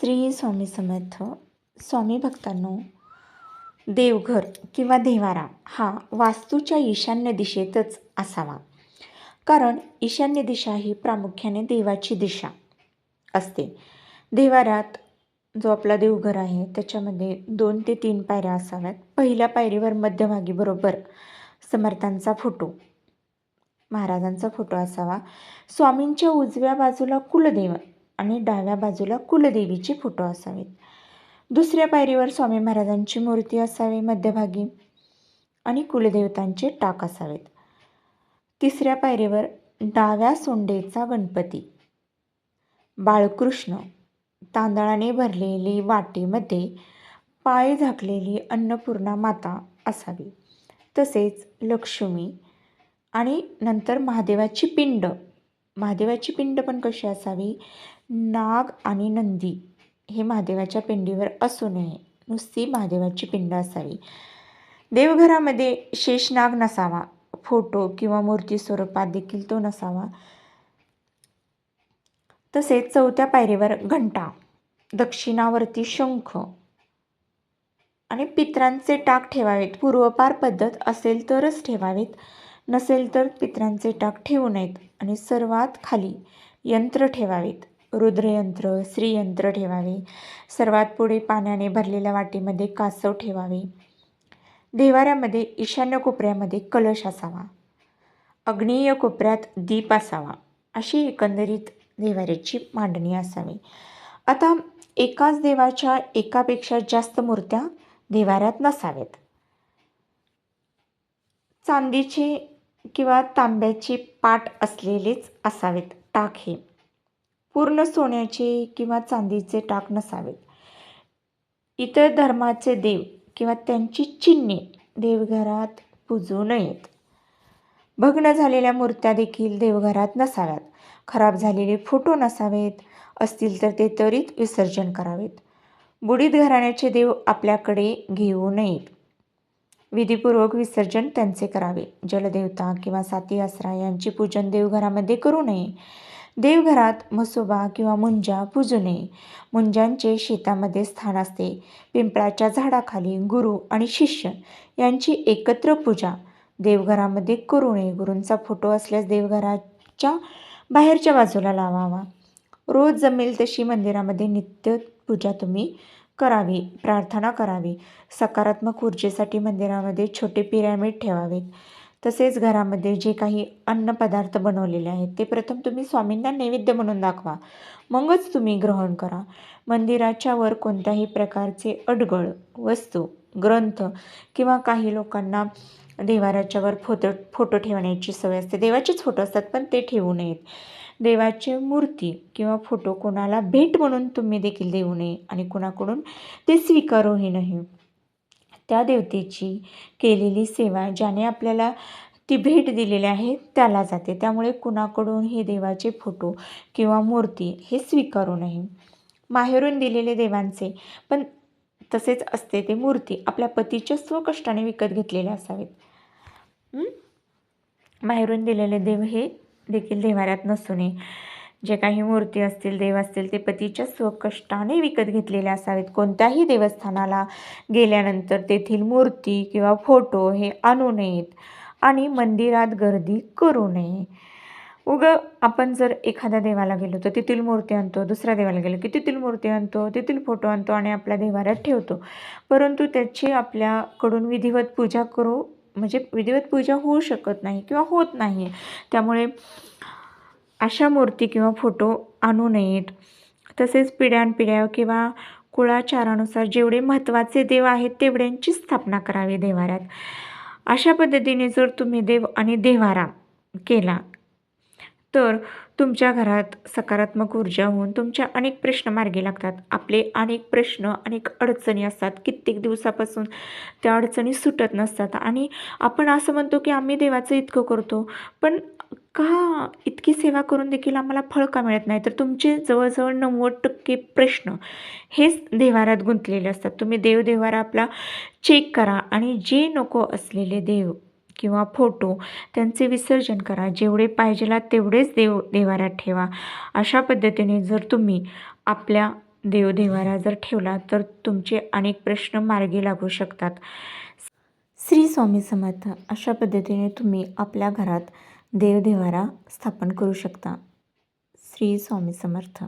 श्री स्वामी समर्थ स्वामी भक्तांनो देवघर किंवा देवारा हा वास्तूच्या ईशान्य दिशेतच असावा. कारण ईशान्य दिशा ही प्रामुख्याने देवाची दिशा असते. देवारात जो आपला देवघर आहे त्याच्यामध्ये दोन ते तीन पायऱ्या असाव्यात. पहिल्या पायरीवर मध्यभागी बरोबर समर्थांचा फोटो महाराजांचा फोटो असावा. स्वामींच्या उजव्या बाजूला कुलदेव आणि डाव्या बाजूला कुलदेवीचे फोटो असावेत. दुसऱ्या पायरीवर स्वामी महाराजांची मूर्ती असावी मध्यभागी आणि कुलदेवतांचे टाक असावेत. तिसऱ्या पायरीवर डाव्या सोंडेचा गणपती. बाळकृष्ण तांदळाने भरलेली वाटीमध्ये पाय झाकलेली अन्नपूर्णा माता असावी. तसेच लक्ष्मी आणि नंतर महादेवाची पिंड महादेवाची पिंड पण कशी असावी? नाग आणि नंदी हे महादेवाच्या पिंडीवर असू नये. नुसती महादेवाची पिंड असावी. देवघरामध्ये शेषनाग नसावा. फोटो किंवा मूर्ती स्वरूपात देखील तो नसावा. तसेच चौथ्या पायरीवर घंटा दक्षिणावरती शंख आणि पित्रांचे टाक ठेवावेत. पूर्वपार पद्धत असेल तरच ठेवावेत. नसेल तर पित्रांचे टाक ठेवू नयेत आणि सर्वात खाली यंत्र ठेवावेत. रुद्रयंत्र श्रीयंत्र ठेवावे. सर्वात पुढे पाण्याने भरलेल्या वाटीमध्ये कासव ठेवावे. देवाऱ्यामध्ये ईशान्य कोपऱ्यामध्ये कलश असावा. अग्नेय कोपऱ्यात दीप असावा. अशी एकंदरीत देवाऱ्याची मांडणी असावी. आता एकाच देवाच्या एकापेक्षा जास्त मूर्त्या देवाऱ्यात नसाव्यात. चांदीचे किंवा तांब्याचे पाट असलेलेच असावेत टाक हे. पूर्ण सोन्याचे किंवा चांदीचे टाक नसावेत. इतर धर्माचे देव किंवा त्यांची चिन्हे देवघरात पूजू नयेत. भग्न झालेल्या मूर्त्या देखील देवघरात नसाव्यात. खराब झालेले फोटो नसावेत असतील तर ते त्वरित विसर्जन करावेत. बुडीत घराण्याचे देव आपल्याकडे घेऊ नयेत. विधीपूर्वक विसर्जन त्यांचे करावे. जलदेवता किंवा साती आसरा यांची पूजन देवघरामध्ये करू नये. देवघरात मसोबा किंवा मुंजा पूजू नये. मुंजांचे शेतामध्ये स्थान असते. पिंपळाच्या झाडाखाली गुरु आणि शिष्य यांची एकत्र पूजा देवघरामध्ये करू नये. गुरूंचा फोटो असल्यास देवघराच्या बाहेरच्या बाजूला लावावा. रोज जमेल तशी मंदिरामध्ये नित्य पूजा तुम्ही करावी प्रार्थना करावी. सकारात्मक ऊर्जेसाठी मंदिरामध्ये छोटे पिरॅमिड ठेवावेत. तसेच घरामध्ये जे काही अन्नपदार्थ बनवलेले आहेत ते प्रथम तुम्ही स्वामींना नैवेद्य म्हणून दाखवा. मगच तुम्ही ग्रहण करा. मंदिराच्या वर कोणत्याही प्रकारचे अडगळ वस्तू ग्रंथ किंवा काही लोकांना देवाराच्यावर फोटो फोटो ठेवण्याची सवय असते. देवाचेच फोटो असतात पण ते ठेवू नयेत. देवाची मूर्ती किंवा फोटो कोणाला भेट म्हणून तुम्ही देखील देऊ नये आणि कुणाकडून ते स्वीकारूही नाही त्या देवतेची केलेली सेवा ज्याने आपल्याला ती भेट दिलेली आहे त्याला जाते. त्यामुळे कुणाकडून हे देवाचे फोटो किंवा मूर्ती हे स्वीकारू नये. माहेरून दिलेले देवांचे पण तसेच असते ते मूर्ती आपल्या पतीच्या स्वकष्टाने विकत घेतलेले असावेत. माहेरून दिलेले देव हे देखील देवाऱ्यात नसू नये जे काही मूर्ती असतील देव असतील ते पतीच्या स्वकष्टाने विकत घेतलेले असावेत. कोणत्याही देवस्थानाला गेल्यानंतर तेथील मूर्ती किंवा फोटो हे आणू नयेत आणि मंदिरात गर्दी करू नये. उग आपण जर एखाद्या देवाला गेलो तर तेथील मूर्ती आणतो दुसऱ्या देवाला गेलो की तेथील मूर्ती आणतो तेथील फोटो आणतो आणि आपल्या देवाऱ्यात ठेवतो. परंतु त्याची आपल्याकडून विधिवत पूजा करू म्हणजे विधिवत पूजा होऊ शकत नाही किंवा होत नाही. त्यामुळे अशा मूर्ती किंवा फोटो आणू नयेत. तसेच पिढ्यानपिढ्या किंवा कुळाचारानुसार जेवढे महत्त्वाचे देव आहेत तेवढ्यांची स्थापना करावी देवाऱ्यात. अशा पद्धतीने जर तुम्ही देव आणि देवारा केला तर तुमच्या घरात सकारात्मक ऊर्जा होऊन तुमच्या अनेक प्रश्न मार्गी लागतात. आपले अनेक प्रश्न अनेक अडचणी असतात. कित्येक दिवसापासून त्या अडचणी सुटत नसतात आणि आपण असं म्हणतो की आम्ही देवाचं इतकं करतो पण का इतकी सेवा करून देखील आम्हाला फळ का मिळत नाही? तर तुमचे जवळजवळ नव्वद टक्के प्रश्न हेच देवारात गुंतलेले असतात. तुम्ही देवदेवारा आपला चेक करा आणि जे नको असलेले देव किंवा फोटो त्यांचे विसर्जन करा. जेवढे पाहिजेला तेवढेच देव देवाऱ्यात ठेवा. अशा पद्धतीने जर तुम्ही आपल्या देवदेवारा जर ठेवला तर तुमचे अनेक प्रश्न मार्गी लागू शकतात. श्री स्वामी समर्थ अशा पद्धतीने तुम्ही आपल्या घरात देवदेवारा स्थापन करू शकता. श्री स्वामी समर्थ.